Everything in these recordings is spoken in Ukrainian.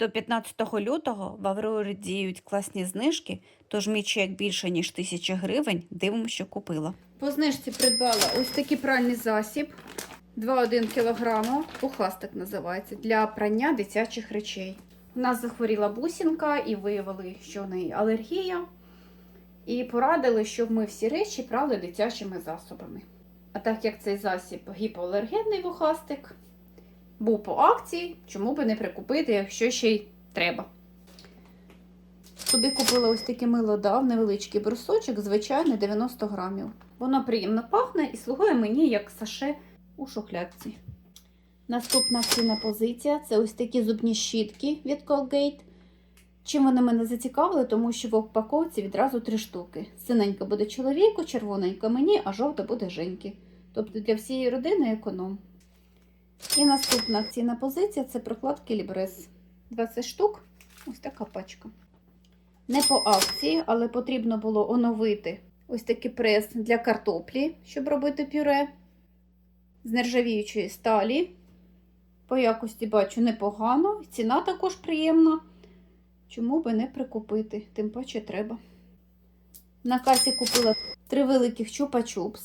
До 15 лютого в Аврорі діють класні знижки, тож мій чек більше, ніж 1000 гривень, дивимо, що купила. По знижці придбала ось такий пральний засіб 2,1 кг, пухастик називається, для прання дитячих речей. У нас захворіла бусинка і виявили, що в неї алергія. І порадили, щоб ми всі речі прали дитячими засобами. А так як цей засіб гіпоалергенний вухастик, був по акції, чому би не прикупити, якщо ще й треба. Собі купила ось таке мило дав, невеличкий брусочок, звичайний 90 грамів. Воно приємно пахне і слугує мені як саше у шухлядці. Наступна акційна позиція це ось такі зубні щітки від Colgate. Чим вони мене зацікавили, тому що в упаковці відразу три штуки. Синенька буде чоловіку, червоненька мені, а жовта буде Женьки. Тобто для всієї родини економ. І наступна акційна позиція це прокладки Лібрес. 20 штук. Ось така пачка. Не по акції, але потрібно було оновити ось такий прес для картоплі, щоб робити пюре з нержавіючої сталі. По якості бачу непогано, ціна також приємна. Чому би не прикупити? Тим паче треба. На касі купила три великих чупа-чупс.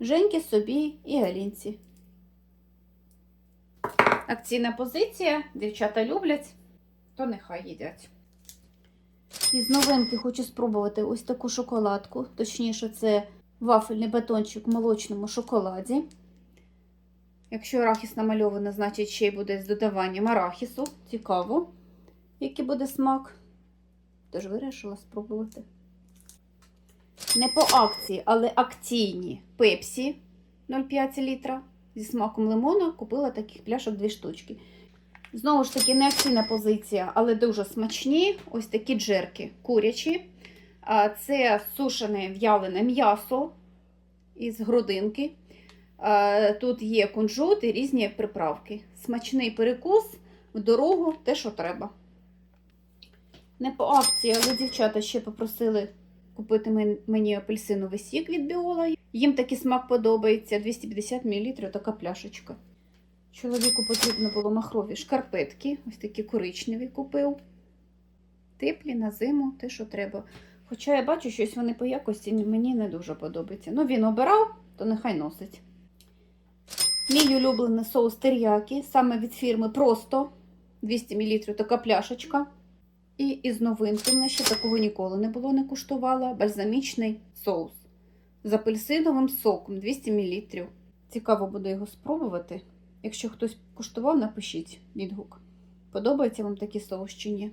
Женьки собі і Алінці. Акційна позиція. Дівчата люблять, то нехай їдять. Із новинки хочу спробувати ось таку шоколадку. Точніше, це вафельний батончик в молочному шоколаді. Якщо арахіс намальований, значить ще й буде з додаванням арахісу. Цікаво, який буде смак. Тож вирішила спробувати. Не по акції, але акційні пепсі 0,5 літра зі смаком лимона. Купила таких пляшок дві штучки. Знову ж таки, не акційна позиція, але дуже смачні. Ось такі джерки курячі. Це сушене в'ялене м'ясо із грудинки. Тут є кунжут і різні приправки. Смачний перекус в дорогу, те, що треба. Не по акції, але дівчата ще попросили купити мені апельсиновий сік від біола. Їм такий смак подобається. 250 мл така пляшечка. Чоловіку потрібно було махрові шкарпетки, ось такі коричневі купив. Теплі на зиму, те, що треба. Хоча я бачу, щось вони по якості мені не дуже подобаються. Ну, він обирав, то нехай носить. Мій улюблений соус теріякі, саме від фірми Просто 200 мл така пляшечка. І із новинки, мене ще такого ніколи не було, не куштувала. Бальзамічний соус з апельсиновим соком 200 мл. Цікаво буде його спробувати. Якщо хтось куштував, напишіть відгук. Подобається вам такий соус чи ні?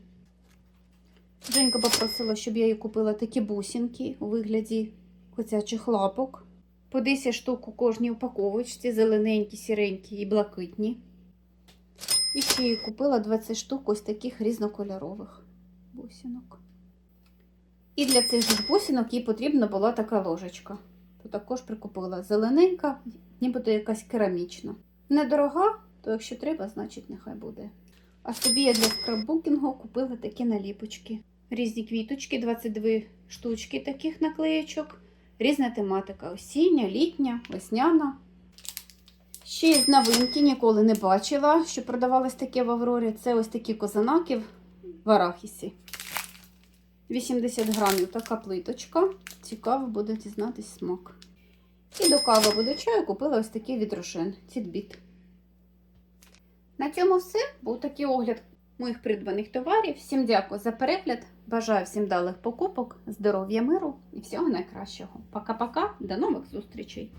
Женька попросила, щоб я їй купила такі бусинки у вигляді котячих лапок. По 10 штук у кожній упаковочці, зелененькі, сіренькі і блакитні. І ще їй купила 20 штук ось таких різнокольорових бусинок. І для цих же бусинок їй потрібна була така ложечка. То також прикупила зелененька, нібито якась керамічна. Недорога, то якщо треба, значить нехай буде. А собі я для скраббукінгу купила такі наліпочки. Різні квіточки, 22 штучки таких наклеєчок. Різна тематика: осіння, літня, весняна. Ще з новинки ніколи не бачила, що продавалось таке в Аврорі. Це ось такі козанаки в арахісі. 80 грамів така плиточка. Цікаво буде дізнатись смак. І до кави до чаю купила ось такий від Рошен Тітбіт. На цьому все. Був такий огляд моїх придбаних товарів. Всім дякую за перегляд. Бажаю всім далих покупок, здоров'я, миру і всього найкращого. Пока-пока, до нових зустрічей!